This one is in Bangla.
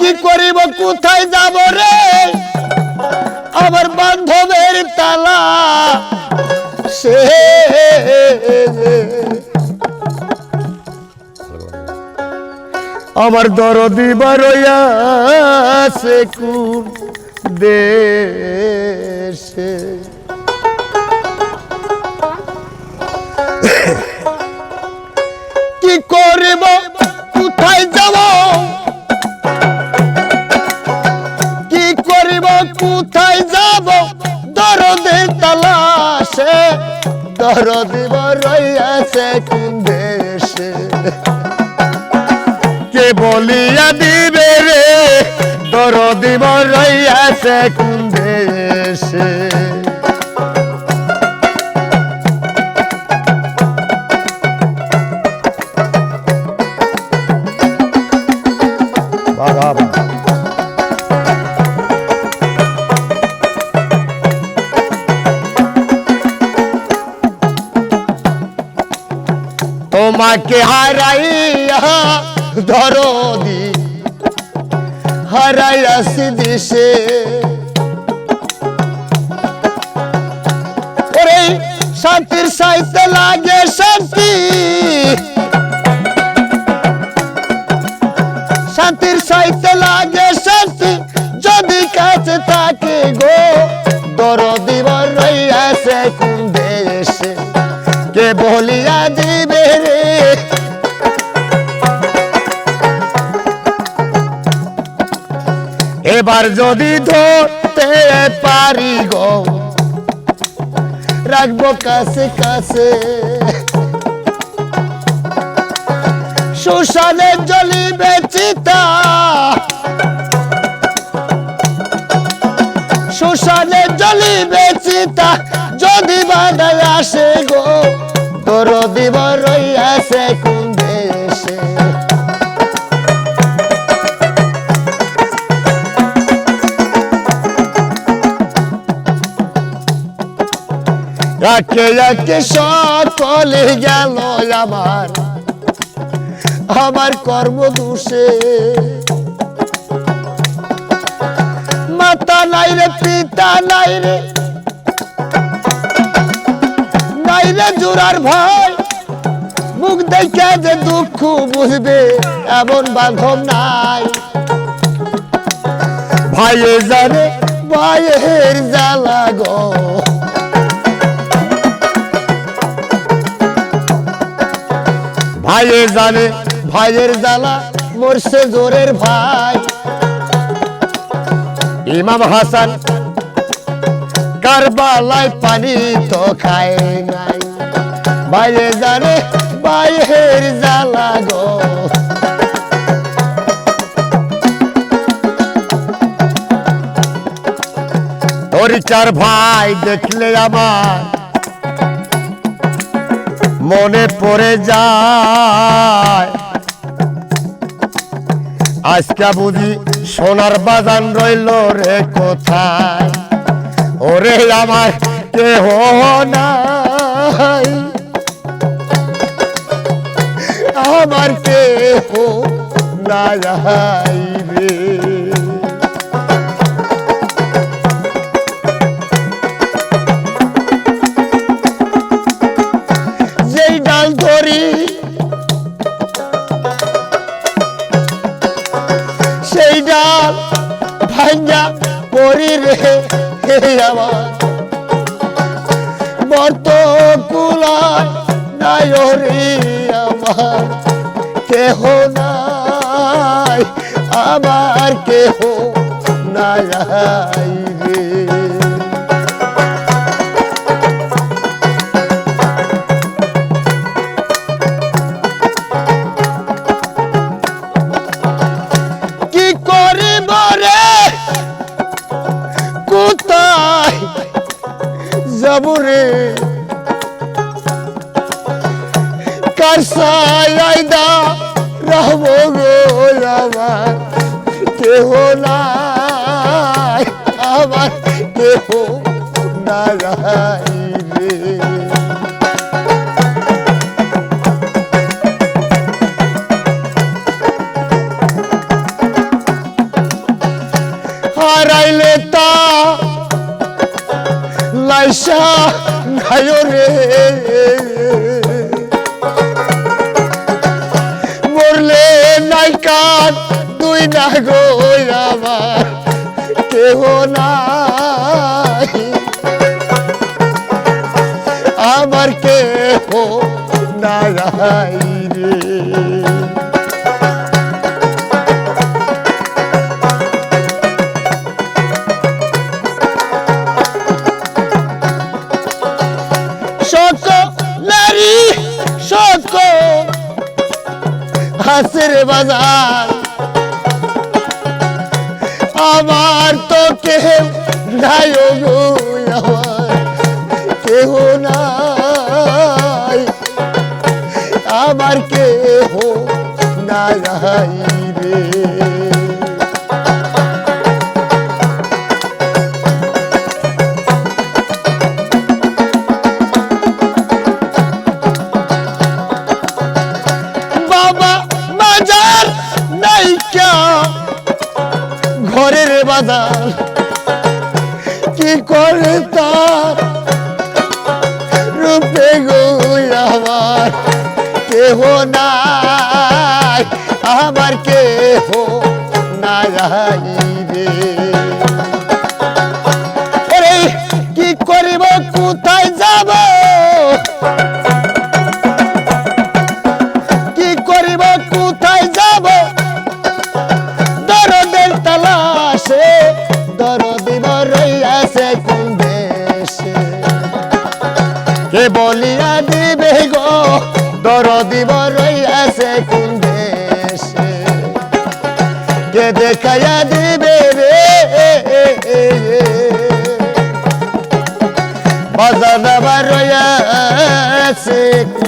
কি করিব? কোথায় যাব রে? আমার বান্ধবের তালা। সে আমার দরদি বারইয়া সে দেশে? দরদি রইয়াছে কোন দেশে? কে বলিয়া দিবে রে? দরদি রইয়াছে কোন দেশে? তোমাকে হারাইয়া ধরদি হারাইয়াছি দিশে ওরে, শান্তির সাইতে লাগে শান্তি। শান্তির সাইতে লাগে শান্তি, যদি কাছে থাকে গো, দরদি রইয়াছে কোন দেশে। বলিয়া দিবে রে। এবার যদি ধরতে পারি গো, রাখব কাছে কাছে। সুশানে জ্বলিবে চিতা সুশানে জ্বলিবে চিতা যদি বাধায় আসে গো। তোর দিব রইয়াছে কোন দেশে? একে একে সকলে গেল আমার আমার কর্ম দোষে। মাতা নাই রে, পিতা নাই রে রে জোরার ভাই মুখ দেখে যে দুঃখ বুঝবে, এমন বাঁধব নাই। ভাইয়ে জানে ভাইয়ের জ্বালা গো। ভাইয়ে জানে ভাইয়ের জ্বালা মরছে জোরের ভাই। ইমাম হাসান কারবালায় পানি তো খায় নাই। ভাইয়ে জানে ভাইয়ের জ্বালা গো। তোর চার ভাই দেখলে আমার মনে পড়ে যায়। আজকে বুঝি সোনার বাজান রইল রে কোথায়? ওরে আমার কেহ নাই। আমার কেহ নাই রে। যেই ডাল ধরি, সেই ডাল ভাঙ্গা পরি রে আমার। বর্ত কুলায় নাই রে আমার কেহ নাই আমার কেহ নাই। সায় দা রাম আমার। কেহ নাই আমার কেহ নারায় হারাইলে তা লাইসা গায় রে। কেহ নাই রে হাসের বাজার। আমার তো কেহ নাই গো কেহ নাই। নাই রে বাবা বাজার কি করে তার? রূপে গো আমার কেহ নাই আমার কেহ নাই রে ওরে, কি করিব, কোথায় যাব? কি করিব, কোথায় যাব? দরদের তালাশে দরদিব রইয়াছে কোন দেশে। কে বলিয়া দিবে গো দরদিব রইয়াছে কোন দেখাইয়া দিবে রে। বাজার কোন দেশে